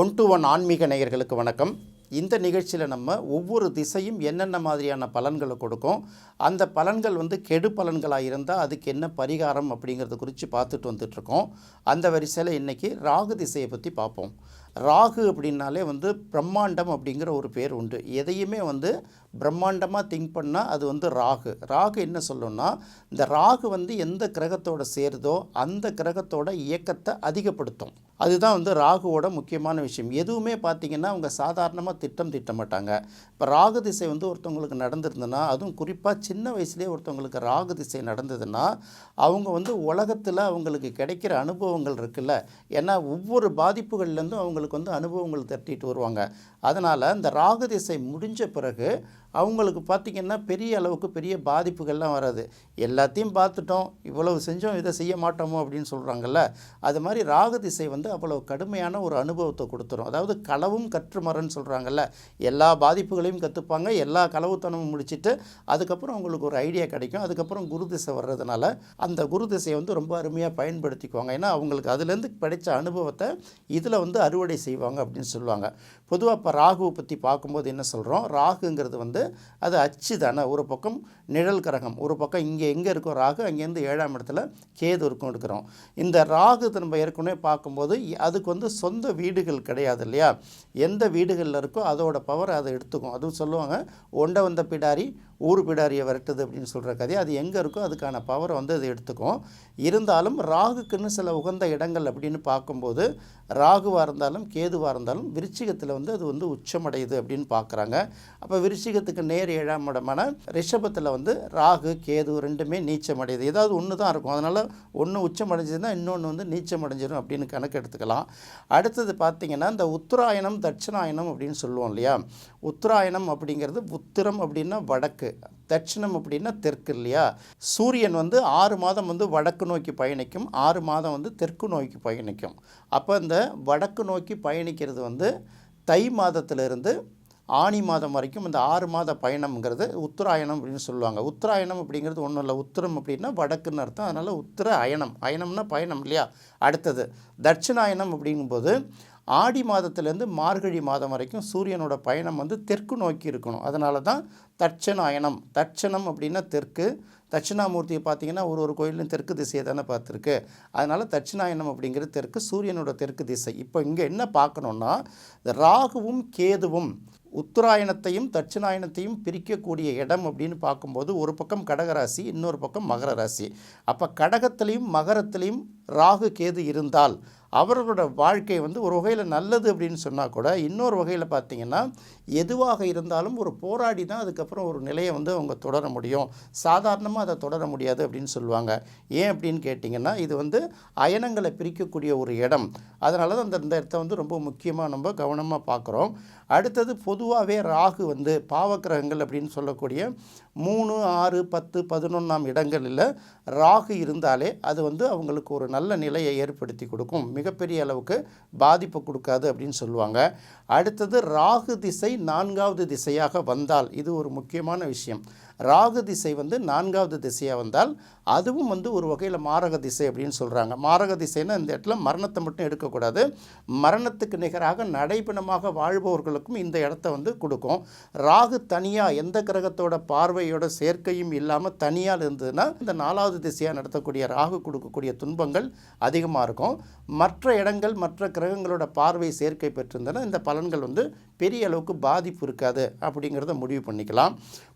One to one ஆன்மீக நேயர்களுக்கு வணக்கம். இந்த நிகழ்ச்சியில் நம்ம ஒவ்வொரு திசையும் என்னென்ன மாதிரியான பலன்களை கொடுக்கும்? அந்த பலன்கள் வந்து கெடு பலன்களாக இருந்தால் அதுக்கு என்ன பரிகாரம் அப்படிங்கிறத குறித்து பார்த்துட்டு வந்துட்ருக்கோம் அந்த வரிசையில் இன்றைக்கி ராகு திசையை பற்றி பார்ப்போம். ராகு அப்படின்னாலே வந்து பிரம்மாண்டம் அப்படிங்கிற ஒரு பேர் உண்டு. எதையுமே வந்து பிரம்மாண்டமாக திங்க் பண்ணால் அது வந்து ராகு. ராகு என்ன சொல்லணும்னா இந்த ராகு வந்து எந்த கிரகத்தோட சேருதோ அந்த கிரகத்தோட இயக்கத்தை அதிகப்படுத்தும். அதுதான் வந்து ராகுவோட முக்கியமான விஷயம். எதுவுமே பார்த்தீங்கன்னா அவங்க சாதாரணமாக திட்டம் திட்ட மாட்டாங்க. இப்போ ராகு திசை வந்து ஒருத்தவங்களுக்கு நடந்திருந்ததுன்னா அதுவும் குறிப்பாக சின்ன வயசுலேயே ஒருத்தவங்களுக்கு ராகு திசை நடந்ததுன்னா அவங்க வந்து உலகத்தில் அவங்களுக்கு கிடைக்கிற அனுபவங்கள் இருக்குல்ல. ஏன்னா ஒவ்வொரு பாதிப்புகள்லேருந்தும் அவங்களுக்கு வந்து அனுபவங்கள் தட்டிட்டு வருவாங்க. அதனால் இந்த ராகு திசை முடிஞ்ச பிறகு அவங்களுக்கு பார்த்திங்கன்னா பெரிய அளவுக்கு பெரிய பாதிப்புகள்லாம் வராது. எல்லாத்தையும் பார்த்துட்டோம் இவ்வளவு செஞ்சோம் இதை செய்ய மாட்டோமோ அப்படின்னு சொல்கிறாங்கல்ல அது மாதிரி ராகு திசை வந்து அவ்வளவு கடுமையான ஒரு அனுபவத்தை கொடுத்துரும். அதாவது களவும் கற்று மரன்னு சொல்கிறாங்கல்ல எல்லா பாதிப்புகளையும் கற்றுப்பாங்க எல்லா களவுத்தனமும் முடிச்சுட்டு அதுக்கப்புறம் அவங்களுக்கு ஒரு ஐடியா கிடைக்கும். அதுக்கப்புறம் குரு திசை வர்றதுனால அந்த குரு திசையை வந்து ரொம்ப அருமையாக பயன்படுத்திக்குவாங்க. ஏன்னா அவங்களுக்கு அதுலேருந்து கிடைச்ச அனுபவத்தை இதில் வந்து அறுவடை செய்வாங்க அப்படின்னு சொல்லுவாங்க. பொதுவாக இப்போ ராகுவை பற்றி பார்க்கும்போது என்ன சொல்கிறோம் ராகுங்கிறது வந்து அது அச்சு தானே. ஒரு பக்கம் நிழல் கிரகம் ஒரு பக்கம் இங்கே எங்கே இருக்கோ ராகு அங்கேருந்து ஏழாம் இடத்துல கேது இருக்கும் எடுக்கிறோம் இந்த ராகு நம்ம ஏற்கனவே பார்க்கும்போது அதுக்கு வந்து சொந்த வீடுகள் கிடையாது இல்லையா? எந்த வீடுகளில் இருக்கோ அதோட பவர் அதை எடுத்துக்கும். அதுவும் சொல்லுவாங்க ஒண்டை வந்த பிடாரி ஊர் பிடாரியை விரட்டுது அப்படின்னு சொல்கிற கதை அது எங்கே இருக்கோ அதுக்கான பவரை வந்து அது எடுத்துக்கும். இருந்தாலும் ராகுக்குன்னு சில உகந்த இடங்கள் அப்படின்னு பார்க்கும்போது ராகுவாக இருந்தாலும் கேதுவாக இருந்தாலும் விருச்சிகத்தில் வந்து அது வந்து உச்சமடையுது அப்படின்னு பார்க்குறாங்க. அப்போ விருச்சிகத்துக்கு நேர் ஏழாம் இடமான ரிஷபத்தில் வந்து ராகு கேது ரெண்டுமே நீச்சம் அடையுது ஏதாவது ஒன்று தான் இருக்கும். அதனால் ஒன்று உச்சம் அடைஞ்சதுன்னா இன்னொன்று வந்து நீச்சம் அடைஞ்சிடும் அப்படின்னு கணக்கு எடுத்துக்கலாம். அடுத்தது பார்த்திங்கன்னா இந்த உத்தராயணம் தட்சிணாயணம் அப்படின்னு சொல்லுவோம் இல்லையா? உத்தராயணம் அப்படிங்கிறது உத்திரம் அப்படின்னா வடக்கு. தட்சிணம் அப்படின்னா தெற்கு இல்லையா? சூரியன் வந்து ஆறு மாதம் வந்து வடக்கு நோக்கி பயணிக்கும் ஆறு மாதம் வந்து தெற்கு நோக்கி பயணிக்கும். அப்போ இந்த வடக்கு நோக்கி பயணிக்கிறது வந்து தை மாதத்திலிருந்து ஆனி மாதம் வரைக்கும் இந்த ஆறு மாத பயணம்ங்கிறது உத்தராயணம் அப்படின்னு சொல்லுவாங்க. உத்தராயணம் அப்படிங்கிறது ஒன்றும் இல்லை. உத்தரம் அப்படின்னா வடக்குன்னு அர்த்தம். அதனால் உத்தர அயனம் அயனம்னா பயணம் இல்லையா? அடுத்தது தட்சிணாயனம் அப்படிங்கும்போது ஆடி மாதத்துலேருந்து மார்கழி மாதம் வரைக்கும் சூரியனோட பயணம் வந்து தெற்கு நோக்கி இருக்கணும். அதனால தான் தட்சணாயனம் தட்சணம் அப்படின்னா தெற்கு. தட்சிணாமூர்த்தியை பார்த்தீங்கன்னா ஒரு ஒரு கோயிலும் தெற்கு திசையை தானே பார்த்துருக்கு. அதனால் தட்சிணாயனம் அப்படிங்கிறது தெற்கு சூரியனோட தெற்கு திசை. இப்போ இங்கே என்ன பார்க்கணுன்னா ராகுவும் கேதுவும் உத்தராயணத்தையும் தட்சிணாயனத்தையும் பிரிக்கக்கூடிய இடம் அப்படின்னு பார்க்கும்போது ஒரு பக்கம் கடகராசி இன்னொரு பக்கம் மகர ராசி. அப்போ கடகத்திலையும் மகரத்திலையும் ராகு கேது இருந்தால் அவர்களோட வாழ்க்கை வந்து ஒரு வகையில் நல்லது அப்படின்னு சொன்னால் கூட இன்னொரு வகையில் பார்த்தீங்கன்னா எதுவாக இருந்தாலும் ஒரு போராடி தான் அதுக்கப்புறம் ஒரு நிலையை வந்து அவங்க தொடர முடியும். சாதாரணமாக அதை தொடர முடியாது அப்படின்னு சொல்லுவாங்க. ஏன் அப்படின்னு கேட்டிங்கன்னா இது வந்து அயனங்களை பிரிக்கக்கூடிய ஒரு இடம். அதனால தான் அந்த இந்த இடத்த வந்து ரொம்ப முக்கியமாக நம்ம கவனமாக பார்க்குறோம் அடுத்தது பொதுவாகவே ராகு வந்து பாவக்கிரகங்கள் அப்படின்னு சொல்லக்கூடிய மூணு ஆறு பத்து பதினொன்றாம் இடங்களில் ராகு இருந்தாலே அது வந்து அவங்களுக்கு ஒரு நல்ல நிலையை ஏற்படுத்தி கொடுக்கும். மிகப்பெரிய அளவுக்கு பாதிப்பு கொடுக்காது அப்படின்னு சொல்லுவாங்க. அடுத்தது ராகு திசை நான்காவது திசையாக வந்தால் இது ஒரு முக்கியமான விஷயம். ராகு திசை வந்து நான்காவது திசையாக வந்தால் அதுவும் வந்து ஒரு வகையில் மாரக திசை அப்படின்னு சொல்கிறாங்க மாரக திசைன்னா இந்த இடத்துல மரணத்தை மட்டும் எடுக்கக்கூடாது. மரணத்துக்கு நிகராக நடைபெணமாக வாழ்பவர்களுக்கும் இந்த இடத்த வந்து கொடுக்கும். ராகு தனியாக எந்த கிரகத்தோட பார்வையோட சேர்க்கையும் இல்லாமல் தனியாக இருந்ததுன்னா இந்த நாலாவது திசையாக நடத்தக்கூடிய ராகு கொடுக்கக்கூடிய துன்பங்கள் அதிகமாக இருக்கும். மற்ற இடங்கள் மற்ற கிரகங்களோட பார்வை சேர்க்கை பெற்றிருந்தனா இந்த பலன்கள் வந்து பெரிய அளவுக்கு பாதிப்பு இருக்காது அப்படிங்கிறத முடிவு பண்ணிக்கலாம்.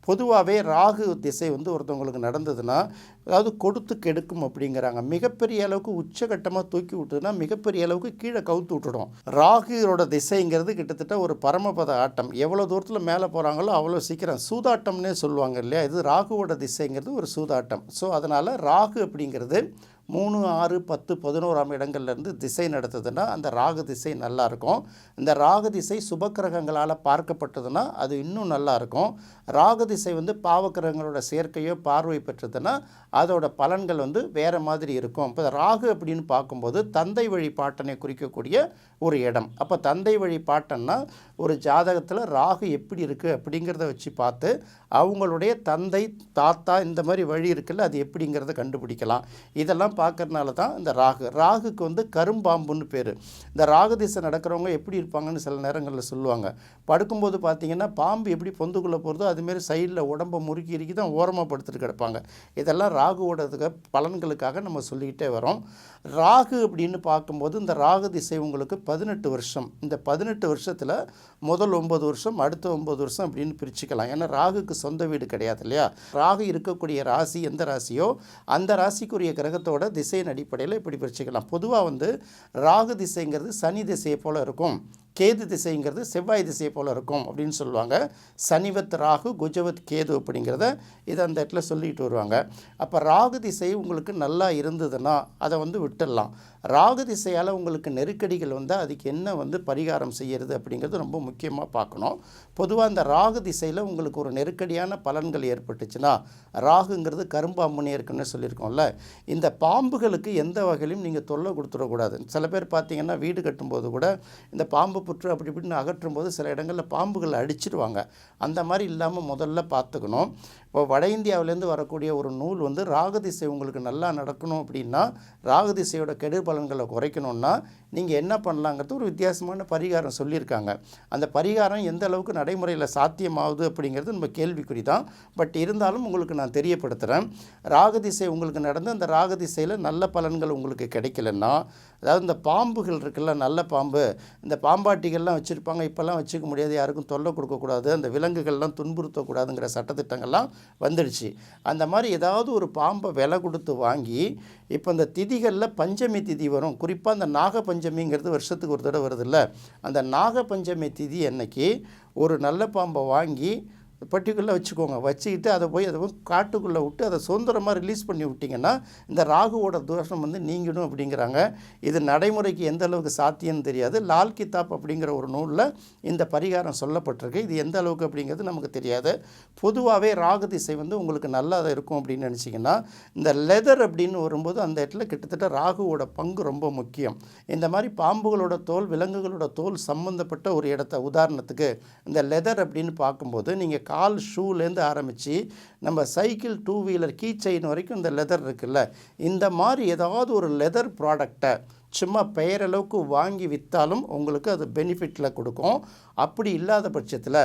பொதுவாகவே ராகு திசை வந்து ஒருத்தவங்களுக்கு நடந்ததுன்னா அதாவது கொடுத்து கெடுக்கும் அப்படிங்கிறாங்க. மிகப்பெரிய அளவுக்கு உச்சகட்டமாக தூக்கி விட்டுதுன்னா மிகப்பெரிய அளவுக்கு கீழே கவுத்து விட்டுடும். ராகுவோட திசைங்கிறது கிட்டத்தட்ட ஒரு பரமபத ஆட்டம். எவ்வளோ தூரத்தில் மேலே போகிறாங்களோ அவ்வளோ சீக்கிரம் சூதாட்டம்னே சொல்லுவாங்க இல்லையா? இது ராகுவோட திசைங்கிறது ஒரு சூதாட்டம். ஸோ அதனால் ராகு அப்படிங்கிறது மூணு ஆறு பத்து பதினோராம் இடங்கள்லேருந்து திசை நடத்துதுன்னா அந்த ராகு திசை நல்லா இருக்கும் இந்த ராகு திசை சுபக்கிரகங்களால் பார்க்கப்பட்டதுன்னா அது இன்னும் நல்லா இருக்கும் ராகு திசை வந்து பாவக்கிரகங்களோட சேர்க்கையோ பார்வை பெற்றதுன்னா அதோட பலன்கள் வந்து வேறு மாதிரி இருக்கும். இப்போ ராகு அப்படின்னு பார்க்கும்போது தந்தை வழி பாட்டனை குறிக்கக்கூடிய ஒரு இடம். அப்போ தந்தை வழி பாட்டன்னா ஒரு ஜாதகத்தில் ராகு எப்படி இருக்குது அப்படிங்கிறத வச்சு பார்த்து அவங்களுடைய தந்தை தாத்தா இந்த மாதிரி வழி இருக்குல்ல அது எப்படிங்கிறத கண்டுபிடிக்கலாம். இதெல்லாம் பார்க்கறதுனால தான் இந்த ராகு. ராகுக்கு வந்து கரும்பாம்புன்னு பேர். இந்த ராகு திசை நடக்கிறவங்க எப்படி இருப்பாங்கன்னு சில நேரங்களில் சொல்லுவாங்க. படுக்கும்போது பார்த்தீங்கன்னா பாம்பு எப்படி பொந்துக்குள்ளே போகிறதோ அதுமாரி சைடில் உடம்பை முறுக்கி இறுக்கி தான் ஓரமாக படுத்துட்டு கிடப்பாங்க. இதெல்லாம் ராகுவோடதுக்கு பலன்களுக்காக நம்ம சொல்லிக்கிட்டே வரோம். ராகு அப்படின்னு பார்க்கும்போது இந்த ராகு திசை உங்களுக்கு பதினெட்டு வருஷம். இந்த பதினெட்டு வருஷத்தில் முதல் ஒம்பது வருஷம் அடுத்த ஒம்பது வருஷம் அப்படின்னு பிரிச்சுக்கலாம். ஏன்னா ராகுக்கு சொந்த வீடு கிடையாது இல்லையா? ராகு இருக்கக்கூடிய ராசி எந்த ராசியோ அந்த ராசிக்குரிய கிரகத்தோட திசையின் அடிப்படையில் இப்படி பிரிச்சுக்கலாம். பொதுவாக வந்து ராகு திசைங்கிறது சனி திசையை போல் இருக்கும். கேது திசைங்கிறது செவ்வாய் திசை போல் இருக்கும் அப்படின்னு சொல்லுவாங்க. சனிவத் ராகு குஜவத் கேது அப்படிங்கிறத இதை அந்த இடத்துல சொல்லிட்டு வருவாங்க. அப்போ ராகு திசை உங்களுக்கு நல்லா இருந்ததுன்னா அதை வந்து விட்டுடலாம். ராகு திசையால் உங்களுக்கு நெருக்கடிகள் வந்தால் அதுக்கு என்ன வந்து பரிகாரம் செய்யறது அப்படிங்கிறது ரொம்ப முக்கியமாக பார்க்கணும். பொதுவாக அந்த ராகு திசையில் உங்களுக்கு ஒரு நெருக்கடியான பலன்கள் ஏற்பட்டுச்சுன்னா ராகுங்கிறது கரும்பாம்புனே இருக்குன்னு சொல்லியிருக்கோம்ல. இந்த பாம்புகளுக்கு எந்த வகையிலும் நீங்கள் தொல்லை கொடுத்துடக்கூடாது. சில பேர் பார்த்தீங்கன்னா வீடு கட்டும்போது கூட இந்த பாம்பு புற்று அப்படி இப்படின்னு அகற்றும் போது சில இடங்களில் பாம்புகள் அடிச்சிடுவாங்க அந்த மாதிரி இல்லாமல் முதல்ல பார்த்துக்கணும். இப்போ வட இந்தியாவிலேருந்து வரக்கூடிய ஒரு நூல் வந்து ராகதிசை உங்களுக்கு நல்லா நடக்கணும் அப்படின்னா ராகதிசையோட கெடு பலன்களை குறைக்கணும்னா நீங்கள் என்ன பண்ணலாங்கிறது ஒரு வித்தியாசமான பரிகாரம் சொல்லியிருக்காங்க. அந்த பரிகாரம் எந்த அளவுக்கு நடைமுறையில் சாத்தியமாகுது அப்படிங்கிறது நம்ம கேள்விக்குறி தான். பட் இருந்தாலும் உங்களுக்கு நான் தெரியப்படுத்துகிறேன் ராகதிசை உங்களுக்கு நடந்து அந்த ராகதிசையில் நல்ல பலன்கள் உங்களுக்கு கிடைக்கலன்னா அதாவது இந்த பாம்புகள் இருக்குல்ல நல்ல பாம்பு இந்த பாம்பாட்டிகள்லாம் வச்சுருப்பாங்க. இப்போல்லாம் வச்சுக்க முடியாது. யாருக்கும் தொல்லை கொடுக்கக்கூடாது அந்த விலங்குகள்லாம் துன்புறுத்தக்கூடாதுங்கிற சட்டத்திட்டங்கள்லாம் வந்துடுச்சு. அந்த மாதிரி ஏதாவது ஒரு பாம்பை விலை கொடுத்து வாங்கி இப்போ இந்த திதிகளில் பஞ்சமி திதி வரும். குறிப்பாக அந்த நாக பஞ்சமிங்கிறது வருஷத்துக்கு ஒரு தடவை வருதுல்ல அந்த நாகபஞ்சமி திதி அன்னைக்கு ஒரு நல்ல பாம்பை வாங்கி பர்டிகுலராக வச்சுக்கோங்க. வச்சுக்கிட்டு அதை போய் அதை போய் காட்டுக்குள்ளே விட்டு அதை சுதந்திரமாக ரிலீஸ் பண்ணி விட்டிங்கன்னா இந்த ராகுவோட தோஷம் வந்து நீங்கிடும் அப்படிங்கிறாங்க. இது நடைமுறைக்கு எந்த அளவுக்கு சாத்தியம்னு தெரியாது. லால் கிதாப் அப்படிங்கிற ஒரு நூலில் இந்த பரிகாரம் சொல்லப்பட்டிருக்கு. இது எந்த அளவுக்கு அப்படிங்கிறது நமக்கு தெரியாது. பொதுவாகவே ராகு திசை வந்து உங்களுக்கு நல்லா இருக்கும் அப்படின்னு நினச்சிங்கன்னா இந்த லெதர் அப்படின்னு வரும்போது அந்த இடத்துல கிட்டத்தட்ட ராகுவோட பங்கு ரொம்ப முக்கியம். இந்த மாதிரி பாம்புகளோட தோல் விலங்குகளோட தோல் சம்மந்தப்பட்ட ஒரு இடத்த உதாரணத்துக்கு இந்த லெதர் அப்படின்னு பார்க்கும்போது நீங்கள் கால் ஷூலேருந்து ஆரம்பித்து நம்ம cycle two wheeler key chain வரைக்கும் இந்த லெதர் இருக்குல்ல இந்த மாதிரி ஏதாவது ஒரு லெதர் ப்ராடக்டை சும்மா பெயரளவுக்கு வாங்கி விற்றாலும் உங்களுக்கு அது பெனிஃபிட்டில் கொடுக்கும். அப்படி இல்லாத பட்சத்தில்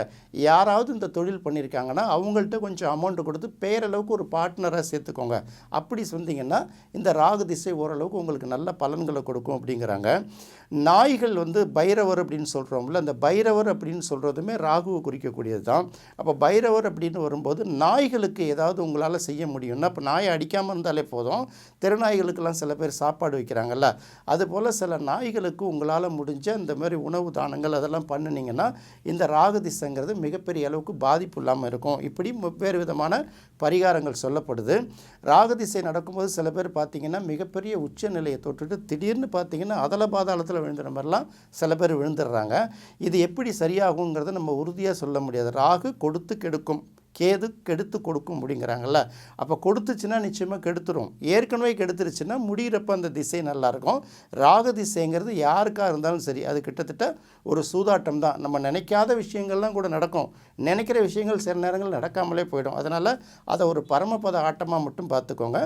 யாராவது இந்த தொழில் பண்ணியிருக்காங்கன்னா அவங்கள்ட்ட கொஞ்சம் அமௌண்ட்டு கொடுத்து பெயரளவுக்கு ஒரு பார்ட்னராக சேர்த்துக்கோங்க. அப்படி சொன்னீங்கன்னா இந்த ராகு திசை ஓரளவுக்கு உங்களுக்கு நல்ல பலன்களை கொடுக்கும் அப்படிங்கிறாங்க. நாய்கள் வந்து பைரவர் அப்படின்னு சொல்கிறோம்ல அந்த பைரவர் அப்படின்னு சொல்கிறதுமே ராகுவை குறிக்கக்கூடியது தான் அப்போ பைரவர் அப்படின்னு வரும்போது நாய்களுக்கு ஏதாவது உங்களால் செய்ய முடியும்னா இப்போ நாயை அடிக்காமல் இருந்தாலே போதும். திருநாய்களுக்கெல்லாம் சில பேர் சாப்பாடு வைக்கிறாங்கல்ல அதுபோல் சில நாய்களுக்கு உங்களால் முடிஞ்ச இந்த மாதிரி உணவு தானங்கள் அதெல்லாம் பண்ணினீங்கன்னா இந்த ராகு திசைங்கிறது மிகப்பெரிய அளவுக்கு பாதிப்பு இல்லாமல் இருக்கும். இப்படி வெவ்வேறு விதமான பரிகாரங்கள் சொல்லப்படுது. ராகு திசை நடக்கும்போது சில பேர் பார்த்திங்கன்னா மிகப்பெரிய உச்ச நிலையை தொட்டுட்டு திடீர்னு பார்த்திங்கன்னா அதல பாதாளத்தில் விழுந்துற மாதிரிலாம் சில பேர் விழுந்துடுறாங்க இது எப்படி சரியாகுங்கிறத நம்ம உறுதியாக சொல்ல முடியாது. ராகு கொடுத்து கெடுக்கும். கேது கெடுத்து கொடுக்கும் அப்படிங்கிறாங்கல்ல. அப்போ கொடுத்துச்சுன்னா நிச்சயமாக கெடுத்துரும். ஏற்கனவே கெடுத்துருச்சுன்னா முடிகிறப்ப அந்த திசை நல்லாயிருக்கும். ராக திசைங்கிறது யாருக்காக இருந்தாலும் சரி அது கிட்டத்தட்ட ஒரு சூதாட்டம் தான். நம்ம நினைக்காத விஷயங்கள்லாம் கூட நடக்கும். நினைக்கிற விஷயங்கள் சில நேரங்கள் நடக்காமலே போயிடும். அதனால் அதை ஒரு பரமபத ஆட்டமாக மட்டும் பார்த்துக்கோங்க.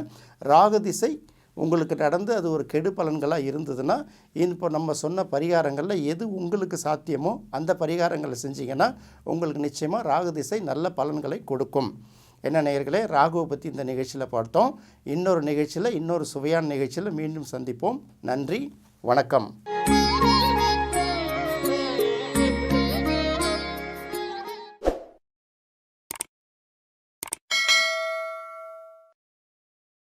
ராகு திசை உங்களுக்கு நடந்து அது ஒரு கெடு பலன்களாக இருந்ததுன்னா இப்போ நம்ம சொன்ன பரிகாரங்களில் எது உங்களுக்கு சாத்தியமோ அந்த பரிகாரங்களை செஞ்சீங்கன்னா உங்களுக்கு நிச்சயமாக ராகு திசை நல்ல பலன்களை கொடுக்கும். என்ன நேயர்களே ராகுவை பற்றி இந்த நிகழ்ச்சியில் பார்த்தோம். இன்னொரு நிகழ்ச்சியில் இன்னொரு சுவையான நிகழ்ச்சியில் மீண்டும் சந்திப்போம். நன்றி வணக்கம்.